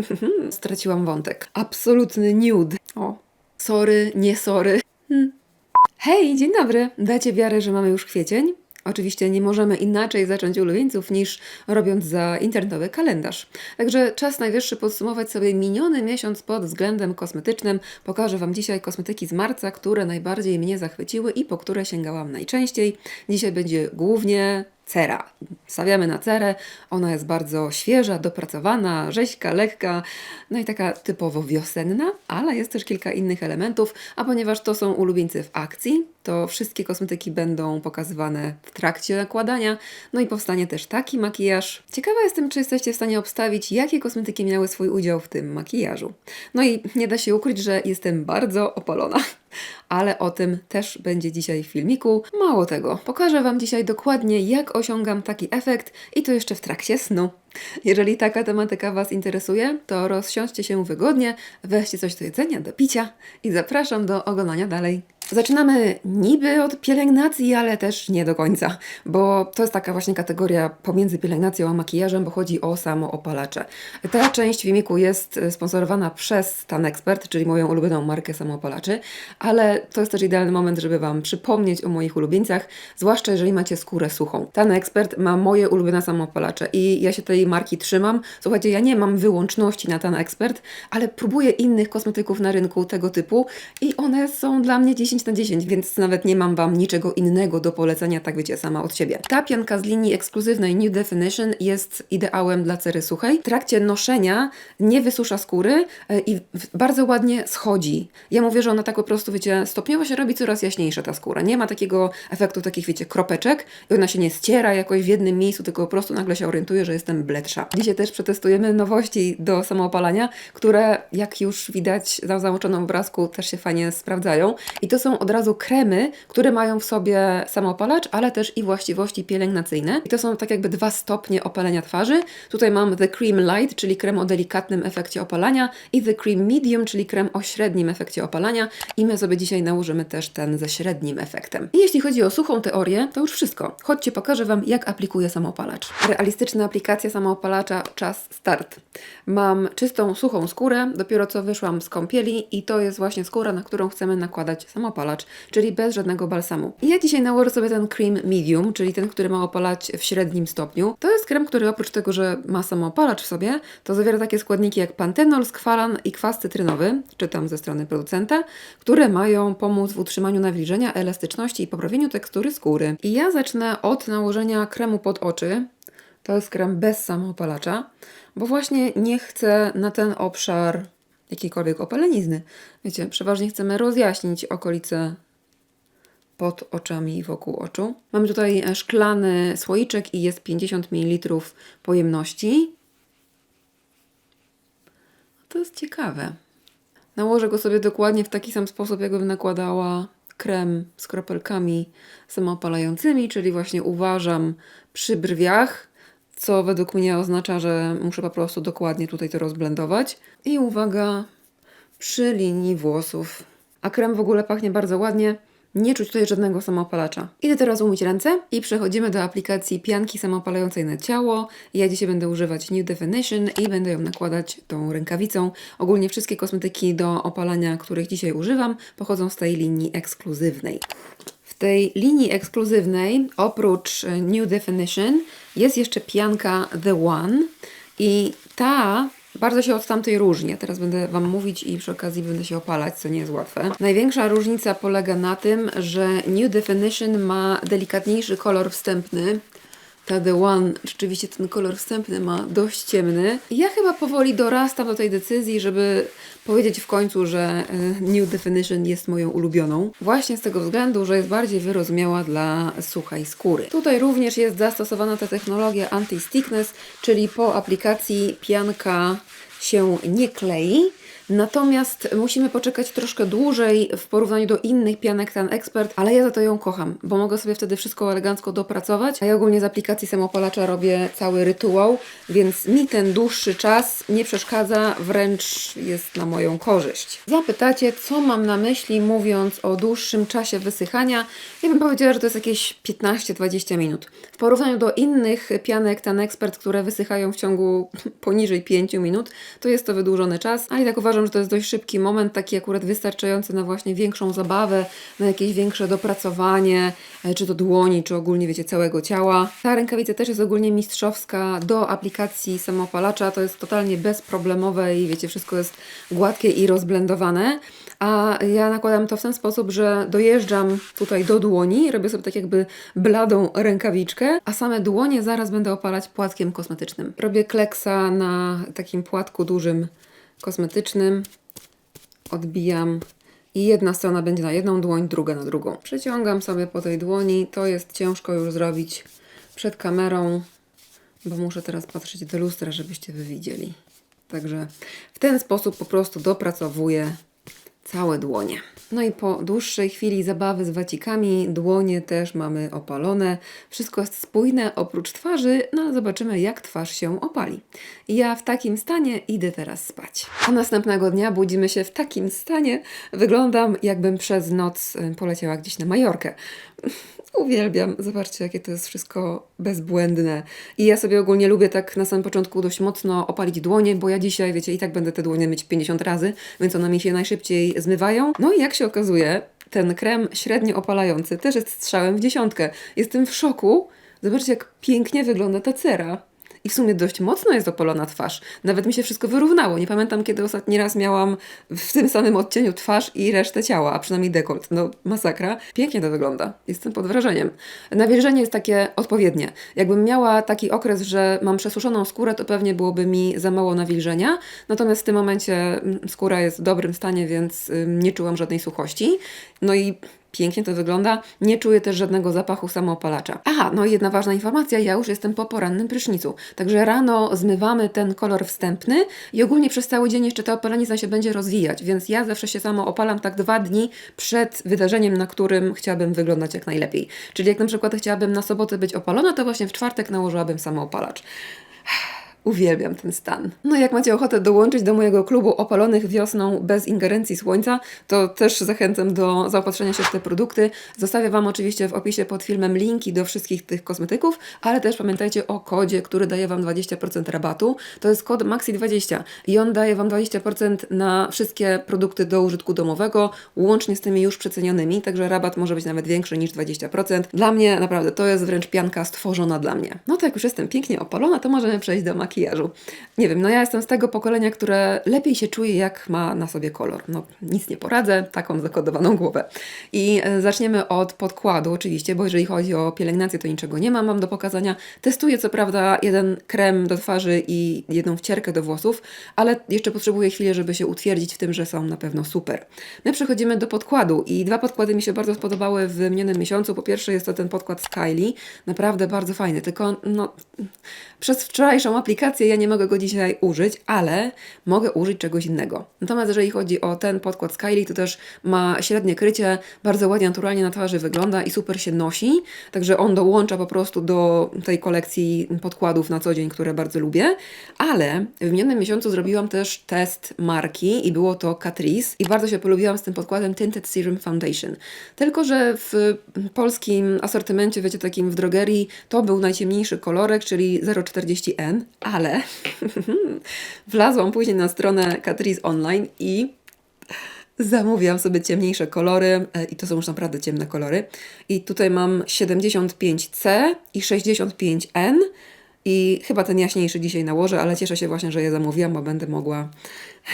Straciłam wątek. Absolutny nude. O, sorry, nie sorry. Hmm. Hej, dzień dobry. Dacie wiarę, że mamy już kwiecień? Oczywiście nie możemy inaczej zacząć ulubieńców niż robiąc za internetowy kalendarz. Także czas najwyższy podsumować sobie miniony miesiąc pod względem kosmetycznym. Pokażę Wam dzisiaj kosmetyki z marca, które najbardziej mnie zachwyciły i po które sięgałam najczęściej. Dzisiaj będzie głównie cera. Stawiamy na cerę. Ona jest bardzo świeża, dopracowana, rzeźka, lekka, no i taka typowo wiosenna, ale jest też kilka innych elementów, a ponieważ to są ulubieńcy w akcji, to wszystkie kosmetyki będą pokazywane w trakcie nakładania, no i powstanie też taki makijaż. Ciekawa jestem, czy jesteście w stanie obstawić, jakie kosmetyki miały swój udział w tym makijażu. No i nie da się ukryć, że jestem bardzo opalona ale o tym też będzie dzisiaj w filmiku. Mało tego, pokażę Wam dzisiaj dokładnie, jak osiągam taki efekt i to jeszcze w trakcie snu. Jeżeli taka tematyka Was interesuje, to rozsiądźcie się wygodnie, weźcie coś do jedzenia, do picia i zapraszam do oglądania dalej. Zaczynamy niby od pielęgnacji, ale też nie do końca, bo to jest taka właśnie kategoria pomiędzy pielęgnacją a makijażem, bo chodzi o samo opalacze. Ta część filmiku jest sponsorowana przez Tan Expert, czyli moją ulubioną markę samoopalaczy, ale to jest też idealny moment, żeby Wam przypomnieć o moich ulubieńcach, zwłaszcza jeżeli macie skórę suchą. Tan Expert ma moje ulubione samoopalacze i ja się tej marki trzymam. Słuchajcie, ja nie mam wyłączności na Tan Expert, ale próbuję innych kosmetyków na rynku tego typu i one są dla mnie 10 na 10, więc nawet nie mam Wam niczego innego do polecenia, tak wiecie, sama od siebie. Ta pianka z linii ekskluzywnej New Definition jest ideałem dla cery suchej. W trakcie noszenia nie wysusza skóry e, i bardzo ładnie schodzi. Ja mówię, że ona tak po prostu, wiecie, stopniowo się robi coraz jaśniejsza ta skóra. Nie ma takiego efektu takich, wiecie, kropeczek i ona się nie ściera jakoś w jednym miejscu, tylko po prostu nagle się orientuje, że jestem bledsza. Dzisiaj też przetestujemy nowości do samoopalania, które jak już widać na załączonym obrazku też się fajnie sprawdzają. I to są od razu kremy, które mają w sobie samoopalacz, ale też i właściwości pielęgnacyjne. I to są tak jakby dwa stopnie opalenia twarzy. Tutaj mam The Cream Light, czyli krem o delikatnym efekcie opalania i The Cream Medium, czyli krem o średnim efekcie opalania. I my sobie dzisiaj nałożymy też ten ze średnim efektem. I jeśli chodzi o suchą teorię, to już wszystko. Chodźcie, pokażę Wam, jak aplikuję samoopalacz. Realistyczna aplikacja samoopalacza, czas start. Mam czystą, suchą skórę, dopiero co wyszłam z kąpieli i to jest właśnie skóra, na którą chcemy nakładać samoopalacz, czyli bez żadnego balsamu. Ja dzisiaj nałożę sobie ten cream medium, czyli ten, który ma opalać w średnim stopniu. To jest krem, który oprócz tego, że ma samoopalacz w sobie, to zawiera takie składniki jak pantenol, skwalan i kwas cytrynowy, czytam ze strony producenta, które mają pomóc w utrzymaniu nawilżenia, elastyczności i poprawieniu tekstury skóry. I ja zacznę od nałożenia kremu pod oczy, to jest krem bez samoopalacza, bo właśnie nie chcę na ten obszar jakiejkolwiek opalenizny. Wiecie, przeważnie chcemy rozjaśnić okolice pod oczami i wokół oczu. Mamy tutaj e, szklany słoiczek i jest 50 ml pojemności. To jest ciekawe. Nałożę go sobie dokładnie w taki sam sposób, jakbym nakładała krem z kropelkami samoopalającymi, czyli właśnie uważam przy brwiach, co według mnie oznacza, że muszę po prostu dokładnie tutaj to rozblendować. I uwaga, przy linii włosów. A krem w ogóle pachnie bardzo ładnie. Nie czuć tutaj żadnego samoopalacza. Idę teraz umyć ręce i przechodzimy do aplikacji pianki samoopalającej na ciało. Ja dzisiaj będę używać New Definition i będę ją nakładać tą rękawicą. Ogólnie wszystkie kosmetyki do opalania, których dzisiaj używam, pochodzą z tej linii ekskluzywnej. Tej linii ekskluzywnej, oprócz e, New Definition, jest jeszcze pianka The One i ta bardzo się od tamtej różni. Teraz będę Wam mówić i przy okazji będę się opalać, co nie jest łatwe. Największa różnica polega na tym, że New Definition ma delikatniejszy kolor wstępny. Ta The One, rzeczywiście ten kolor wstępny ma dość ciemny. Ja chyba powoli dorastam do tej decyzji, żeby powiedzieć w końcu, że y, New Definition jest moją ulubioną. Właśnie z tego względu, że jest bardziej wyrozumiała dla suchej skóry. Tutaj również jest zastosowana ta technologia anti-stickness, czyli po aplikacji pianka się nie klei. Natomiast musimy poczekać troszkę dłużej w porównaniu do innych pianek Tan Expert, ale ja za to ją kocham, bo mogę sobie wtedy wszystko elegancko dopracować. A ja ogólnie z aplikacji samopalacza robię cały rytuał, więc mi ten dłuższy czas nie przeszkadza, wręcz jest na moją korzyść. Zapytacie, co mam na myśli mówiąc o dłuższym czasie wysychania? Ja bym powiedziała, że to jest jakieś 15-20 minut. W porównaniu do innych pianek Tan Expert, które wysychają w ciągu poniżej 5 minut, to jest to wydłużony czas, ale i tak uważam, że to jest dość szybki moment, taki akurat wystarczający na właśnie większą zabawę, na jakieś większe dopracowanie, e, czy to dłoni, czy ogólnie, wiecie, całego ciała. Ta rękawica też jest ogólnie mistrzowska do aplikacji samopalacza, to jest totalnie bezproblemowe i wiecie, wszystko jest gładkie i rozblendowane. A ja nakładam to w ten sposób, że dojeżdżam tutaj do dłoni, robię sobie tak jakby bladą rękawiczkę, a same dłonie zaraz będę opalać płatkiem kosmetycznym. Robię kleksa na takim płatku dużym kosmetycznym, odbijam i jedna strona będzie na jedną dłoń, druga na drugą. Przeciągam sobie po tej dłoni, to jest ciężko już zrobić przed kamerą, bo muszę teraz patrzeć do lustra, żebyście wy widzieli. Także w ten sposób po prostu dopracowuję całe dłonie. No i po dłuższej chwili zabawy z wacikami, dłonie też mamy opalone. Wszystko jest spójne oprócz twarzy, no ale zobaczymy jak twarz się opali. Ja w takim stanie idę teraz spać. A następnego dnia budzimy się w takim stanie. Wyglądam jakbym przez noc y, poleciała gdzieś na Majorkę. Uwielbiam. Zobaczcie, jakie to jest wszystko bezbłędne. I ja sobie ogólnie lubię tak na samym początku dość mocno opalić dłonie, bo ja dzisiaj, wiecie, i tak będę te dłonie myć 50 razy, więc one mi się najszybciej zmywają. No i jak się okazuje, ten krem średnio opalający też jest strzałem w dziesiątkę. Jestem w szoku. Zobaczcie, jak pięknie wygląda ta cera. I w sumie dość mocno jest opalona twarz. Nawet mi się wszystko wyrównało. Nie pamiętam, kiedy ostatni raz miałam w tym samym odcieniu twarz i resztę ciała, a przynajmniej dekolt. No, masakra. Pięknie to wygląda. Jestem pod wrażeniem. Nawilżenie jest takie odpowiednie. Jakbym miała taki okres, że mam przesuszoną skórę, to pewnie byłoby mi za mało nawilżenia. Natomiast w tym momencie mm, skóra jest w dobrym stanie, więc nie czułam żadnej suchości. No i Pięknie to wygląda. Nie czuję też żadnego zapachu samoopalacza. Aha, no jedna ważna informacja, ja już jestem po porannym prysznicu. Także rano zmywamy ten kolor wstępny i ogólnie przez cały dzień jeszcze ta opalenizna się będzie rozwijać, więc ja zawsze się samo opalam tak dwa dni przed wydarzeniem, na którym chciałabym wyglądać jak najlepiej. Czyli jak na przykład chciałabym na sobotę być opalona, to właśnie w czwartek nałożyłabym samoopalacz. Uwielbiam ten stan. No jak macie ochotę dołączyć do mojego klubu opalonych wiosną bez ingerencji słońca, to też zachęcam do zaopatrzenia się w te produkty. Zostawię Wam oczywiście w opisie pod filmem linki do wszystkich tych kosmetyków, ale też pamiętajcie o kodzie, który daje Wam 20% rabatu. To jest kod MAXI20 i on daje Wam 20% na wszystkie produkty do użytku domowego, łącznie z tymi już przecenionymi, także rabat może być nawet większy niż 20%. Dla mnie naprawdę to jest wręcz pianka stworzona dla mnie. No to jak już jestem pięknie opalona, to możemy przejść do makijażu makijażu. Nie wiem, no ja jestem z tego pokolenia, które lepiej się czuje, jak ma na sobie kolor. No nic nie poradzę, taką zakodowaną głowę. I e, zaczniemy od podkładu oczywiście, bo jeżeli chodzi o pielęgnację, to niczego nie mam, mam do pokazania. Testuję co prawda jeden krem do twarzy i jedną wcierkę do włosów, ale jeszcze potrzebuję chwilę, żeby się utwierdzić w tym, że są na pewno super. My przechodzimy do podkładu i dwa podkłady mi się bardzo spodobały w minionym miesiącu. Po pierwsze jest to ten podkład Skyly, naprawdę bardzo fajny, tylko no, przez wczorajszą aplikację ja nie mogę go dzisiaj użyć, ale mogę użyć czegoś innego. Natomiast jeżeli chodzi o ten podkład Skyly, to też ma średnie krycie, bardzo ładnie, naturalnie na twarzy wygląda i super się nosi, także on dołącza po prostu do tej kolekcji podkładów na co dzień, które bardzo lubię, ale w minionym miesiącu zrobiłam też test marki i było to Catrice i bardzo się polubiłam z tym podkładem Tinted Serum Foundation. Tylko, że w polskim asortymencie, wiecie, takim w drogerii, to był najciemniejszy kolorek, czyli 0,40N, ale wlazłam później na stronę Catrice Online i zamówiłam sobie ciemniejsze kolory e, i to są już naprawdę ciemne kolory. I tutaj mam 75C i 65N i chyba ten jaśniejszy dzisiaj nałożę, ale cieszę się właśnie, że je zamówiłam, bo będę mogła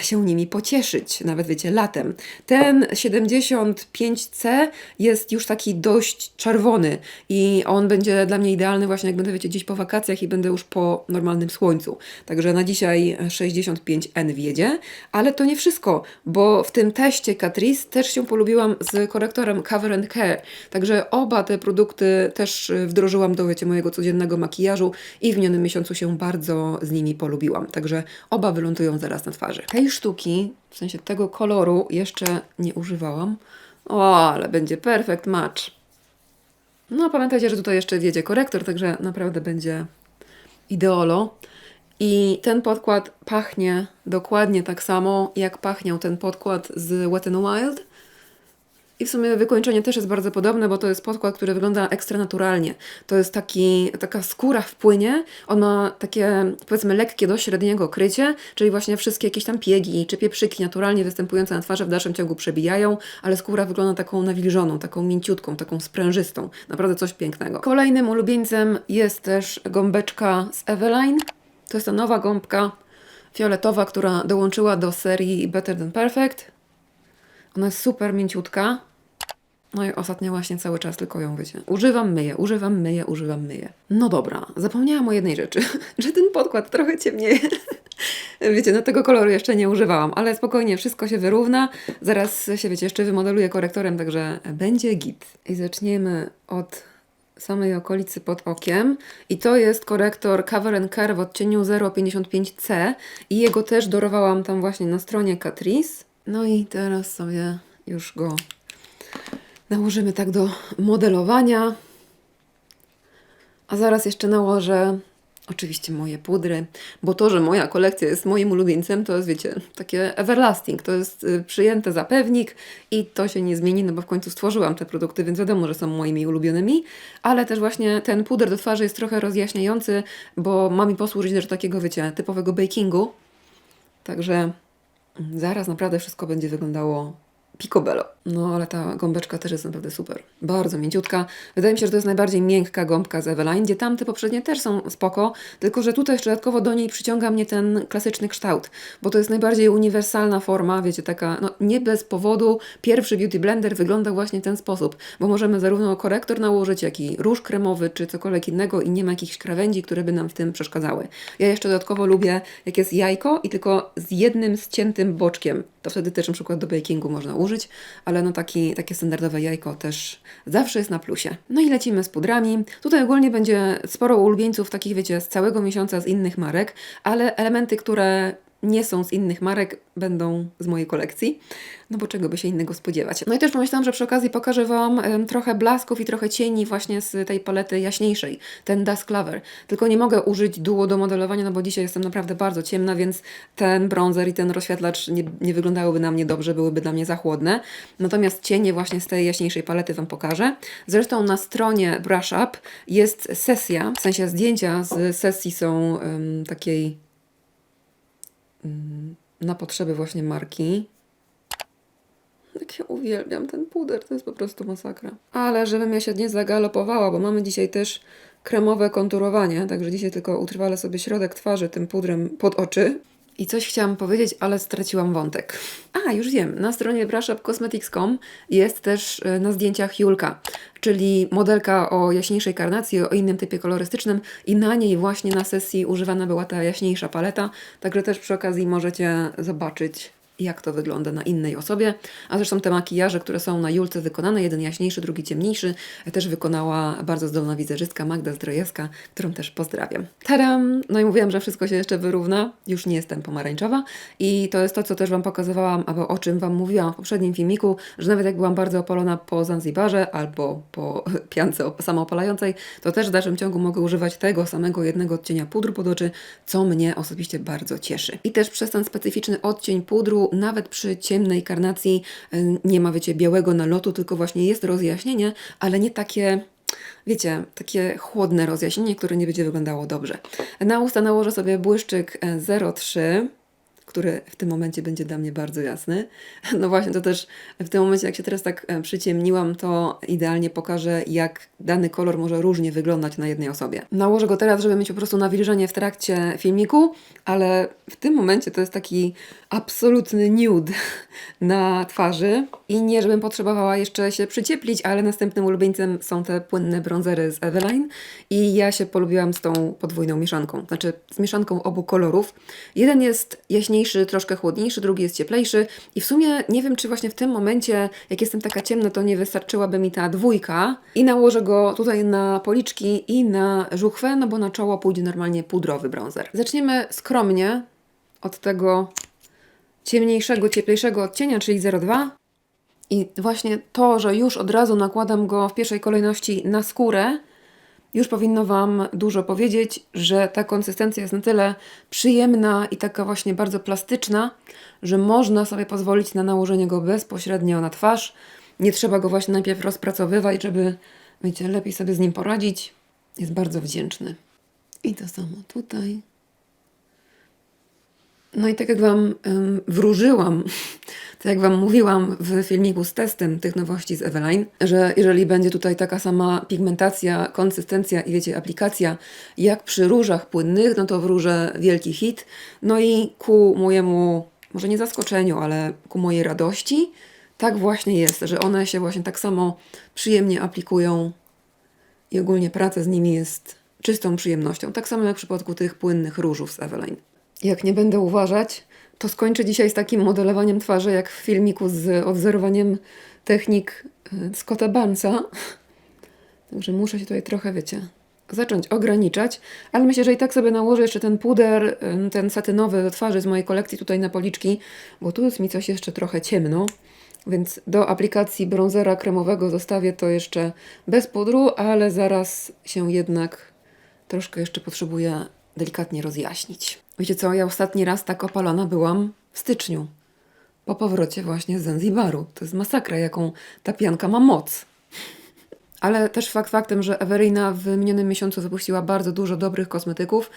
się nimi pocieszyć, nawet wiecie, latem. Ten 75C jest już taki dość czerwony i on będzie dla mnie idealny właśnie jak będę, wiecie, gdzieś po wakacjach i będę już po normalnym słońcu. Także na dzisiaj 65N wiedzie, ale to nie wszystko, bo w tym teście Catrice też się polubiłam z korektorem Cover and Care. Także oba te produkty też wdrożyłam do, wiecie, mojego codziennego makijażu i w minionym miesiącu się bardzo z nimi polubiłam. Także oba wylądują zaraz na twarzy. Tej sztuki, w sensie tego koloru jeszcze nie używałam. O, ale będzie perfect match. No, pamiętajcie, że tutaj jeszcze wiedzie korektor, także naprawdę będzie ideolo. I ten podkład pachnie dokładnie tak samo, jak pachniał ten podkład z Wet n Wild. I w sumie wykończenie też jest bardzo podobne, bo to jest podkład, który wygląda ekstra naturalnie. To jest taki, taka skóra w płynie, on ma takie powiedzmy lekkie do średniego krycie, czyli właśnie wszystkie jakieś tam piegi czy pieprzyki naturalnie występujące na twarzy w dalszym ciągu przebijają, ale skóra wygląda taką nawilżoną, taką mięciutką, taką sprężystą. Naprawdę coś pięknego. Kolejnym ulubieńcem jest też gąbeczka z Eveline. To jest ta nowa gąbka fioletowa, która dołączyła do serii Better Than Perfect. Ona jest super mięciutka. No i ostatnio właśnie cały czas tylko ją wiecie. Używam, myję, używam, myję, używam, myję. No dobra, zapomniałam o jednej rzeczy, że ten podkład trochę ciemnieje. Wiecie, no tego koloru jeszcze nie używałam, ale spokojnie, wszystko się wyrówna. Zaraz się, wiecie, jeszcze wymodeluję korektorem, także będzie git. I zaczniemy od samej okolicy pod okiem. I to jest korektor Cover and Care w odcieniu 055C i jego też dorowałam tam właśnie na stronie Catrice. No i teraz sobie już go nałożymy tak do modelowania. A zaraz jeszcze nałożę oczywiście moje pudry, bo to, że moja kolekcja jest moim ulubieńcem, to jest, wiecie, takie everlasting, to jest y, przyjęte za pewnik i to się nie zmieni, no bo w końcu stworzyłam te produkty, więc wiadomo, że są moimi ulubionymi, ale też właśnie ten puder do twarzy jest trochę rozjaśniający, bo ma mi posłużyć do takiego, wiecie, typowego bakingu. Także mm, zaraz naprawdę wszystko będzie wyglądało picobello. No ale ta gąbeczka też jest naprawdę super. Bardzo mięciutka. Wydaje mi się, że to jest najbardziej miękka gąbka z Eveline, gdzie tamte poprzednie też są spoko, tylko że tutaj jeszcze dodatkowo do niej przyciąga mnie ten klasyczny kształt, bo to jest najbardziej uniwersalna forma, wiecie, taka, no nie bez powodu pierwszy Beauty Blender wygląda właśnie w ten sposób, bo możemy zarówno korektor nałożyć, jak i róż kremowy, czy cokolwiek innego i nie ma jakichś krawędzi, które by nam w tym przeszkadzały. Ja jeszcze dodatkowo lubię, jak jest jajko i tylko z jednym ściętym boczkiem. To wtedy też na przykład do bakingu można użyć, ale no taki, takie standardowe jajko też zawsze jest na plusie. No i lecimy z pudrami. Tutaj ogólnie będzie sporo ulubieńców takich, wiecie, z całego miesiąca z innych marek, ale elementy, które nie są z innych marek, będą z mojej kolekcji. No bo czego by się innego spodziewać. No i też pomyślałam, że przy okazji pokażę Wam trochę blasków i trochę cieni właśnie z tej palety jaśniejszej, ten Dusk Clover. Tylko nie mogę użyć duo do modelowania, no bo dzisiaj jestem naprawdę bardzo ciemna, więc ten bronzer i ten rozświetlacz nie, nie wyglądałyby na mnie dobrze, byłyby dla mnie za chłodne. Natomiast cienie właśnie z tej jaśniejszej palety Wam pokażę. Zresztą na stronie Brush Up jest sesja, w sensie zdjęcia z sesji są em, takiej na potrzeby właśnie marki. Jak ja uwielbiam ten puder, to jest po prostu masakra. Ale żebym ja się nie zagalopowała, bo mamy dzisiaj też kremowe konturowanie, także dzisiaj tylko utrwalę sobie środek twarzy tym pudrem pod oczy. I coś chciałam powiedzieć, ale straciłam wątek. A, już wiem, na stronie brushupcosmetics.com jest też e, na zdjęciach Julka, czyli modelka o jaśniejszej karnacji, o innym typie kolorystycznym i na niej właśnie na sesji używana była ta jaśniejsza paleta, także też przy okazji możecie zobaczyć jak to wygląda na innej osobie. A zresztą te makijaże, które są na Julce wykonane, jeden jaśniejszy, drugi ciemniejszy, też wykonała bardzo zdolna wizerzystka Magda Zdrojewska, którą też pozdrawiam. Tadam! No i mówiłam, że wszystko się jeszcze wyrówna. Już nie jestem pomarańczowa. I to jest to, co też Wam pokazywałam, albo o czym Wam mówiłam w poprzednim filmiku, że nawet jak byłam bardzo opalona po Zanzibarze albo po piance op- samoopalającej, to też w dalszym ciągu mogę używać tego samego jednego odcienia pudru pod oczy, co mnie osobiście bardzo cieszy. I też przez ten specyficzny odcień pudru, nawet przy ciemnej karnacji y, nie ma, wiecie, białego nalotu, tylko właśnie jest rozjaśnienie, ale nie takie wiecie, takie chłodne rozjaśnienie, które nie będzie wyglądało dobrze. Na usta nałożę sobie błyszczyk e, 03, który w tym momencie będzie dla mnie bardzo jasny. No właśnie, to też w tym momencie, jak się teraz tak e, przyciemniłam, to idealnie pokażę, jak dany kolor może różnie wyglądać na jednej osobie. Nałożę go teraz, żeby mieć po prostu nawilżenie w trakcie filmiku, ale w tym momencie to jest taki absolutny nude na twarzy i nie, żebym potrzebowała jeszcze się przycieplić, ale następnym ulubieńcem są te płynne bronzery z Eveline i ja się polubiłam z tą podwójną mieszanką, znaczy z mieszanką obu kolorów. Jeden jest jaśniejszy, troszkę chłodniejszy, drugi jest cieplejszy i w sumie nie wiem, czy właśnie w tym momencie, jak jestem taka ciemna, to nie wystarczyłaby mi ta dwójka i nałożę go tutaj na policzki i na żuchwę, no bo na czoło pójdzie normalnie pudrowy bronzer. Zaczniemy skromnie od tego ciemniejszego, cieplejszego odcienia, czyli 02. I właśnie to, że już od razu nakładam go w pierwszej kolejności na skórę, już powinno Wam dużo powiedzieć, że ta konsystencja jest na tyle przyjemna i taka właśnie bardzo plastyczna, że można sobie pozwolić na nałożenie go bezpośrednio na twarz. Nie trzeba go właśnie najpierw rozpracowywać, żeby, wiecie, lepiej sobie z nim poradzić. Jest bardzo wdzięczny. I to samo tutaj. No i tak jak Wam wróżyłam, tak jak Wam mówiłam w filmiku z testem tych nowości z Eveline, że jeżeli będzie tutaj taka sama pigmentacja, konsystencja i wiecie, aplikacja jak przy różach płynnych, no to wróżę wielki hit. No i ku mojemu, może nie zaskoczeniu, ale ku mojej radości, tak właśnie jest, że one się właśnie tak samo przyjemnie aplikują i ogólnie praca z nimi jest czystą przyjemnością. Tak samo jak w przypadku tych płynnych różów z Eveline. Jak nie będę uważać, to skończę dzisiaj z takim modelowaniem twarzy, jak w filmiku z odwzorowaniem technik y, Scotta Barnesa. Także muszę się tutaj trochę, wiecie, zacząć ograniczać, ale myślę, że i tak sobie nałożę jeszcze ten puder, y, ten satynowy do twarzy z mojej kolekcji tutaj na policzki, bo tu jest mi coś jeszcze trochę ciemno. Więc do aplikacji bronzera kremowego zostawię to jeszcze bez pudru, ale zaraz się jednak troszkę jeszcze potrzebuję delikatnie rozjaśnić. Wiecie co, ja ostatni raz tak opalona byłam w styczniu. Po powrocie właśnie z Zanzibaru. To jest masakra, jaką ta pianka ma moc. Ale też fakt faktem, że Eweryna w minionym miesiącu wypuściła bardzo dużo dobrych kosmetyków.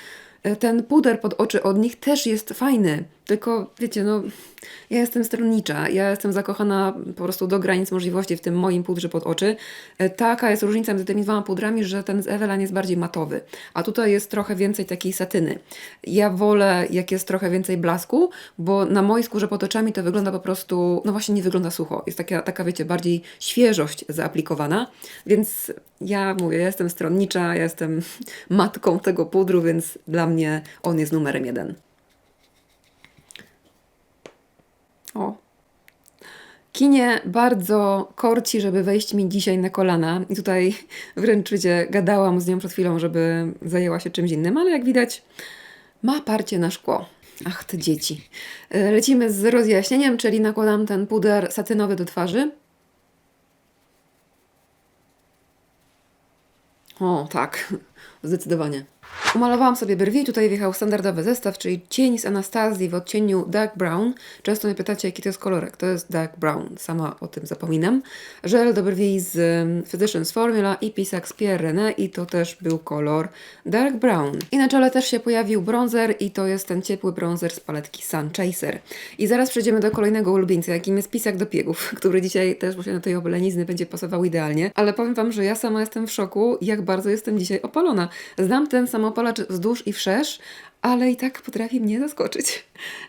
E, Ten puder pod oczy od nich też jest fajny. Tylko wiecie, no, ja jestem stronnicza. Ja jestem zakochana po prostu do granic możliwości w tym moim pudrze pod oczy. E, Taka jest różnica między tymi dwoma pudrami, że ten z Eveline jest bardziej matowy, a tutaj jest trochę więcej takiej satyny. Ja wolę, jak jest trochę więcej blasku, bo na mojej skórze pod oczami to wygląda po prostu, no właśnie nie wygląda sucho. Jest taka, taka wiecie, bardziej świeżość zaaplikowana, więc ja mówię, ja jestem stronnicza, ja jestem matką tego pudru, więc dla mnie on jest numerem jeden. O. Kinie bardzo korci, żeby wejść mi dzisiaj na kolana. I tutaj wręcz wiecie, gadałam z nią przed chwilą, żeby zajęła się czymś innym, ale jak widać, ma parcie na szkło. Ach, te dzieci. E, Lecimy z rozjaśnieniem, czyli nakładam ten puder satynowy do twarzy. O, tak, zdecydowanie. Umalowałam sobie brwi, tutaj wjechał standardowy zestaw, czyli cień z Anastazji w odcieniu Dark Brown. Często mnie pytacie, jaki to jest kolorek. To jest Dark Brown, sama o tym zapominam. Żel do brwi z um, Physicians Formula i pisak z Pierre René i to też był kolor Dark Brown. I na czole też się pojawił bronzer i to jest ten ciepły bronzer z paletki Sun Chaser. I zaraz przejdziemy do kolejnego ulubieńca, jakim jest pisak do piegów, który dzisiaj też właśnie do tej obelenizny będzie pasował idealnie. Ale powiem Wam, że ja sama jestem w szoku, jak bardzo jestem dzisiaj opalona. Znam ten samopalacz wzdłuż i wszerz, ale i tak potrafi mnie zaskoczyć.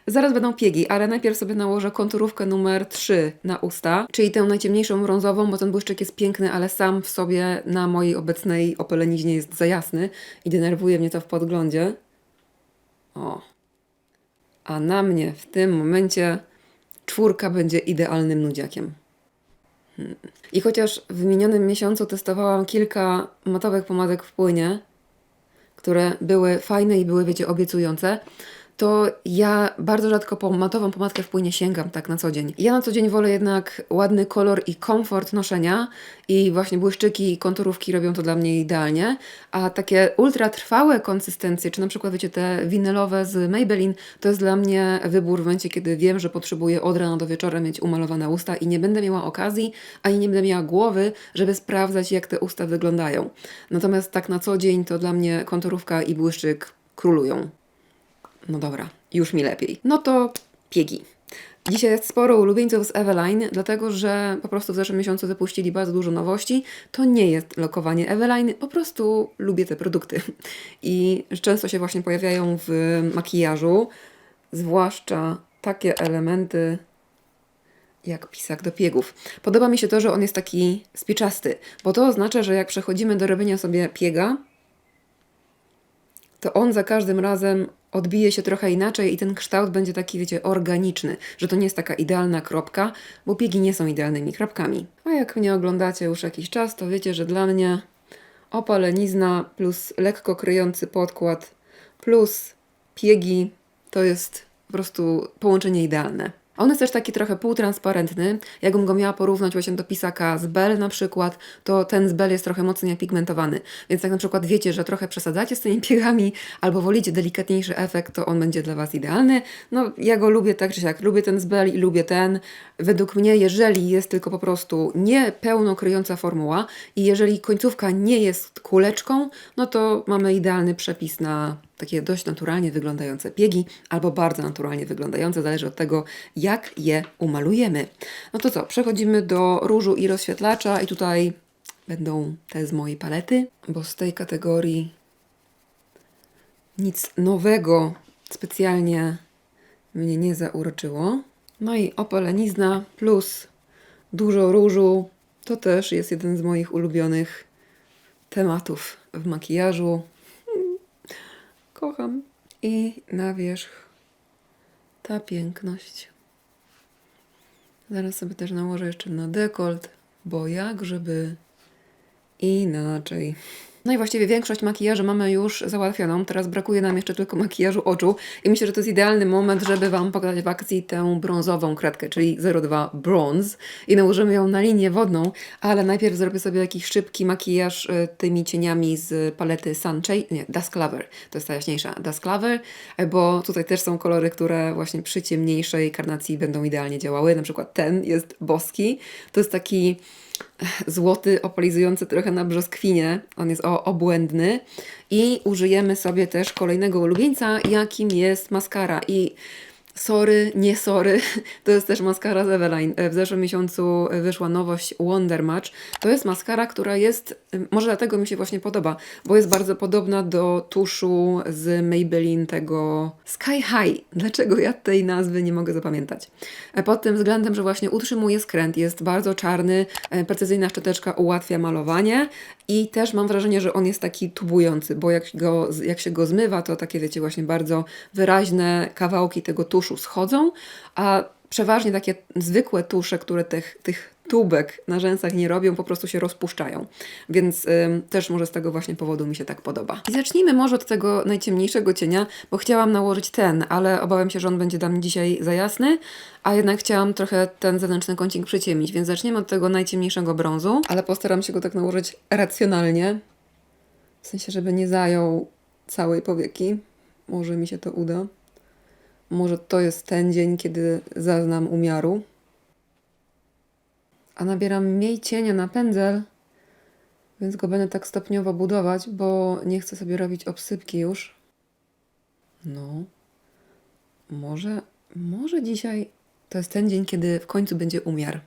Zaraz będą piegi, ale najpierw sobie nałożę konturówkę numer 3 na usta, czyli tę najciemniejszą brązową, bo ten błyszczyk jest piękny, ale sam w sobie na mojej obecnej opeleniźnie jest za jasny i denerwuje mnie to w podglądzie. O. A na mnie w tym momencie czwórka będzie idealnym nudziakiem. Hmm. I chociaż w minionym miesiącu testowałam kilka matowych pomadek w płynie, które były fajne i były, wiecie, obiecujące, to ja bardzo rzadko po matową pomadkę w płynie sięgam tak na co dzień. Ja na co dzień wolę jednak ładny kolor i komfort noszenia i właśnie błyszczyki i konturówki robią to dla mnie idealnie, a takie ultra trwałe konsystencje, czy na przykład wiecie te winylowe z Maybelline, to jest dla mnie wybór w momencie, kiedy wiem, że potrzebuję od rana do wieczora mieć umalowane usta i nie będę miała okazji, ani nie będę miała głowy, żeby sprawdzać jak te usta wyglądają. Natomiast tak na co dzień to dla mnie konturówka i błyszczyk królują. No dobra, już mi lepiej. No to piegi. Dzisiaj jest sporo ulubieńców z Eveline, dlatego że po prostu w zeszłym miesiącu wypuścili bardzo dużo nowości. To nie jest lokowanie Eveline, po prostu lubię te produkty. I często się właśnie pojawiają w makijażu, zwłaszcza takie elementy jak pisak do piegów. Podoba mi się to, że on jest taki spiczasty, bo to oznacza, że jak przechodzimy do robienia sobie piega, to on za każdym razem odbije się trochę inaczej i ten kształt będzie taki, wiecie, organiczny, że to nie jest taka idealna kropka, bo piegi nie są idealnymi kropkami. A jak mnie oglądacie już jakiś czas, to wiecie, że dla mnie opalenizna plus lekko kryjący podkład plus piegi to jest po prostu połączenie idealne. On jest też taki trochę półtransparentny. Jakbym go miała porównać właśnie do pisaka z Bell na przykład, to ten z Bell jest trochę mocniej pigmentowany. Więc jak na przykład wiecie, że trochę przesadzacie z tymi piegami, albo wolicie delikatniejszy efekt, to on będzie dla Was idealny. No, ja go lubię tak czy siak. Lubię ten z Bell i lubię ten. Według mnie, jeżeli jest tylko po prostu nie pełno kryjąca formuła i jeżeli końcówka nie jest kuleczką, no to mamy idealny przepis na takie dość naturalnie wyglądające piegi, albo bardzo naturalnie wyglądające, zależy od tego, jak je umalujemy. No to co, przechodzimy do różu i rozświetlacza i tutaj będą te z mojej palety, bo z tej kategorii nic nowego specjalnie mnie nie zauroczyło. No i opalenizna plus dużo różu to też jest jeden z moich ulubionych tematów w makijażu. Kocham. I na wierzch ta piękność. Zaraz sobie też nałożę jeszcze na dekolt, bo jak żeby inaczej. No i właściwie większość makijażu mamy już załatwioną. Teraz brakuje nam jeszcze tylko makijażu oczu. I myślę, że to jest idealny moment, żeby Wam pokazać w akcji tę brązową kredkę, czyli 02 Bronze. I nałożymy ją na linię wodną, ale najpierw zrobię sobie jakiś szybki makijaż y, tymi cieniami z palety Sunshade, nie, Dusk Lover. To jest ta jaśniejsza Dusk Lover, y, bo tutaj też są kolory, które właśnie przy ciemniejszej karnacji będą idealnie działały. Na przykład ten jest boski. To jest taki złoty, opalizujący trochę na brzoskwinie. On jest o, obłędny. I użyjemy sobie też kolejnego ulubieńca, jakim jest maskara. I Sorry, nie sorry. To jest też maskara z Eveline. W zeszłym miesiącu wyszła nowość Wonder Match. To jest maskara, która jest, może dlatego mi się właśnie podoba, bo jest bardzo podobna do tuszu z Maybelline tego Sky High. Dlaczego ja tej nazwy nie mogę zapamiętać? Pod tym względem, że właśnie utrzymuje skręt, jest bardzo czarny, e, precyzyjna szczoteczka ułatwia malowanie i też mam wrażenie, że on jest taki tubujący, bo jak, go, jak się go zmywa, to takie wiecie właśnie bardzo wyraźne kawałki tego tuszu schodzą, a przeważnie takie zwykłe tusze, które tych, tych tubek na rzęsach nie robią, po prostu się rozpuszczają. Więc ym, też może z tego właśnie powodu mi się tak podoba. I zacznijmy może od tego najciemniejszego cienia, bo chciałam nałożyć ten, ale obawiam się, że on będzie dla mnie dzisiaj za jasny, a jednak chciałam trochę ten zewnętrzny kącik przyciemnić, więc zaczniemy od tego najciemniejszego brązu, ale postaram się go tak nałożyć racjonalnie, w sensie, żeby nie zajął całej powieki. Może mi się to uda. Może to jest ten dzień, kiedy zaznam umiaru. A nabieram mniej cienia na pędzel, więc go będę tak stopniowo budować, bo nie chcę sobie robić obsypki już. No, może, może dzisiaj to jest ten dzień, kiedy w końcu będzie umiar.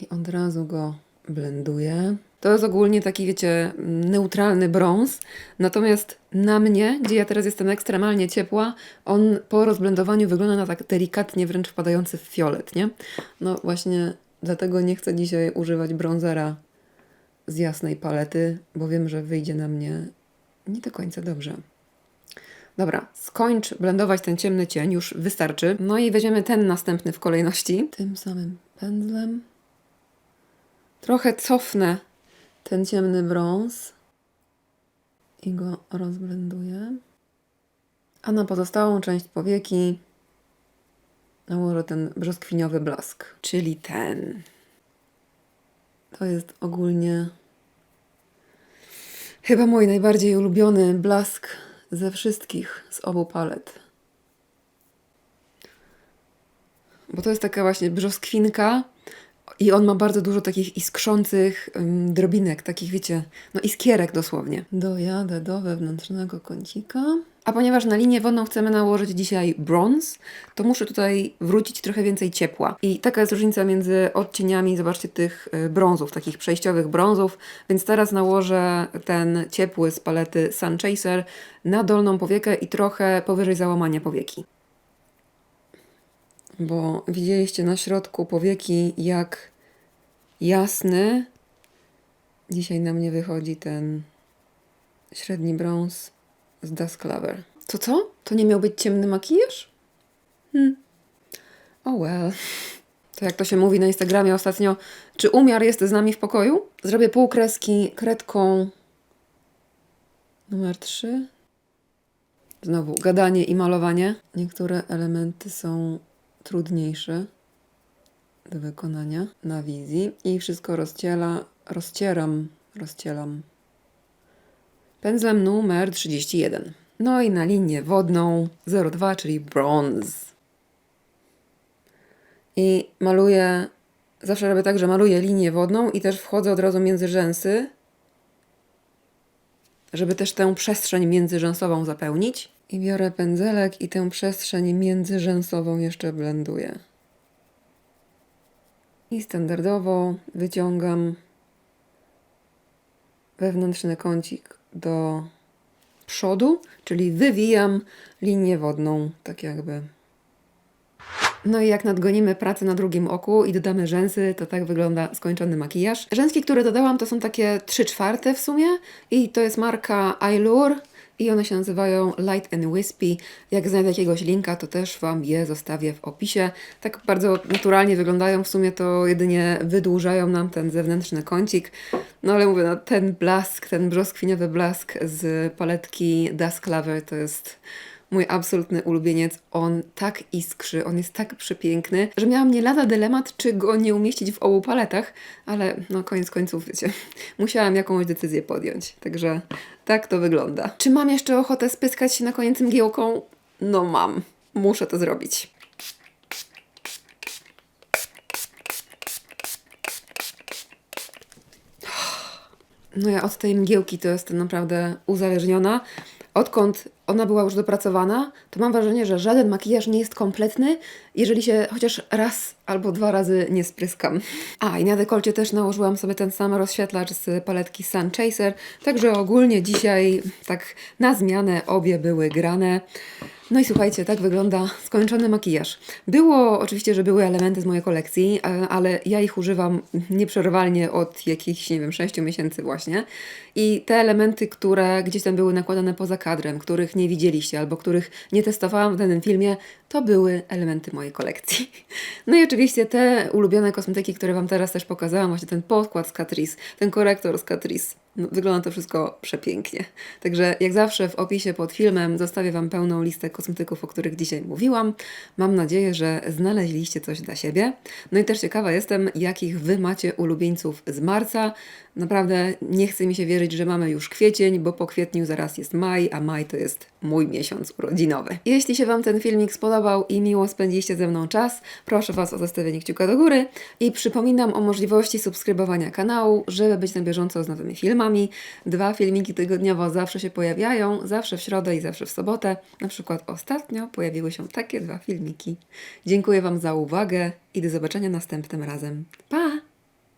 I od razu go blenduję. To jest ogólnie taki, wiecie, neutralny brąz. Natomiast na mnie, gdzie ja teraz jestem ekstremalnie ciepła, on po rozblendowaniu wygląda na tak delikatnie wręcz wpadający w fiolet, nie? No właśnie dlatego nie chcę dzisiaj używać bronzera z jasnej palety, bo wiem, że wyjdzie na mnie nie do końca dobrze. Dobra, skończ blendować ten ciemny cień, już wystarczy. No i weźmiemy ten następny w kolejności. Tym samym pędzlem. Trochę cofnę ten ciemny brąz i go rozblenduję. A na pozostałą część powieki nałożę ten brzoskwiniowy blask, czyli ten. To jest ogólnie chyba mój najbardziej ulubiony blask ze wszystkich z obu palet. Bo to jest taka właśnie brzoskwinka, i on ma bardzo dużo takich iskrzących drobinek, takich wiecie, no iskierek dosłownie. Dojadę do wewnętrznego kącika. A ponieważ na linię wodną chcemy nałożyć dzisiaj brąz, to muszę tutaj wrócić trochę więcej ciepła. I taka jest różnica między odcieniami, zobaczcie, tych y, brązów, takich przejściowych brązów. Więc teraz nałożę ten ciepły z palety Sun Chaser na dolną powiekę i trochę powyżej załamania powieki bo widzieliście na środku powieki, jak jasny dzisiaj na mnie wychodzi ten średni brąz z Dusk Lover. To co? To nie miał być ciemny makijaż? Hmm. Oh well. To jak to się mówi na Instagramie ostatnio, czy umiar jest z nami w pokoju? Zrobię półkreski kredką numer 3. Znowu gadanie i malowanie. Niektóre elementy są trudniejsze do wykonania na wizji i wszystko rozciela, rozcieram, rozcielam pędzlem numer 31. No i na linię wodną 02, czyli bronze. I maluję, zawsze robię tak, że maluję linię wodną i też wchodzę od razu między rzęsy, żeby też tę przestrzeń międzyrzęsową zapełnić. I biorę pędzelek i tę przestrzeń międzyrzęsową jeszcze blenduję. I standardowo wyciągam wewnętrzny kącik do przodu, czyli wywijam linię wodną, tak jakby. No i jak nadgonimy pracę na drugim oku i dodamy rzęsy, to tak wygląda skończony makijaż. Rzęski, które dodałam, to są takie 3 czwarte w sumie i to jest marka Eyelure i one się nazywają Light and Wispy. Jak znajdę jakiegoś linka, to też Wam je zostawię w opisie. Tak bardzo naturalnie wyglądają, w sumie to jedynie wydłużają nam ten zewnętrzny kącik. No ale mówię, no, ten blask, ten brzoskwiniowy blask z paletki Dusk Lover to jest mój absolutny ulubieniec. On tak iskrzy, on jest tak przepiękny, że miałam nie lada dylemat, czy go nie umieścić w obu paletach, ale no koniec końców, wiecie, musiałam jakąś decyzję podjąć. Także tak to wygląda. Czy mam jeszcze ochotę spyskać się na koniec mgiełką? No mam. Muszę to zrobić. No ja od tej mgiełki to jestem naprawdę uzależniona. Odkąd ona była już dopracowana, to mam wrażenie, że żaden makijaż nie jest kompletny, jeżeli się chociaż raz albo dwa razy nie spryskam. A, i na dekolcie też nałożyłam sobie ten sam rozświetlacz z paletki Sun Chaser, także ogólnie dzisiaj tak na zmianę obie były grane. No i słuchajcie, tak wygląda skończony makijaż. Było oczywiście, że były elementy z mojej kolekcji, ale ja ich używam nieprzerwalnie od jakichś, nie wiem, 6 miesięcy właśnie. I te elementy, które gdzieś tam były nakładane poza kadrem, których nie widzieliście albo których nie testowałam w danym filmie, to były elementy mojej kolekcji. No i oczywiście te ulubione kosmetyki, które Wam teraz też pokazałam, właśnie ten podkład z Catrice, ten korektor z Catrice. No, wygląda to wszystko przepięknie. Także jak zawsze w opisie pod filmem zostawię Wam pełną listę kosmetyków, o których dzisiaj mówiłam. Mam nadzieję, że znaleźliście coś dla siebie. No i też ciekawa jestem, jakich Wy macie ulubieńców z marca. Naprawdę nie chce mi się wierzyć, że mamy już kwiecień, bo po kwietniu zaraz jest maj, a maj to jest mój miesiąc urodzinowy. Jeśli się Wam ten filmik spodobał i miło spędziliście ze mną czas, proszę Was o zostawienie kciuka do góry i przypominam o możliwości subskrybowania kanału, żeby być na bieżąco z nowymi Dwa filmiki tygodniowo zawsze się pojawiają, zawsze w środę i zawsze w sobotę. Na przykład ostatnio pojawiły się takie dwa filmiki. Dziękuję Wam za uwagę i do zobaczenia następnym razem. Pa!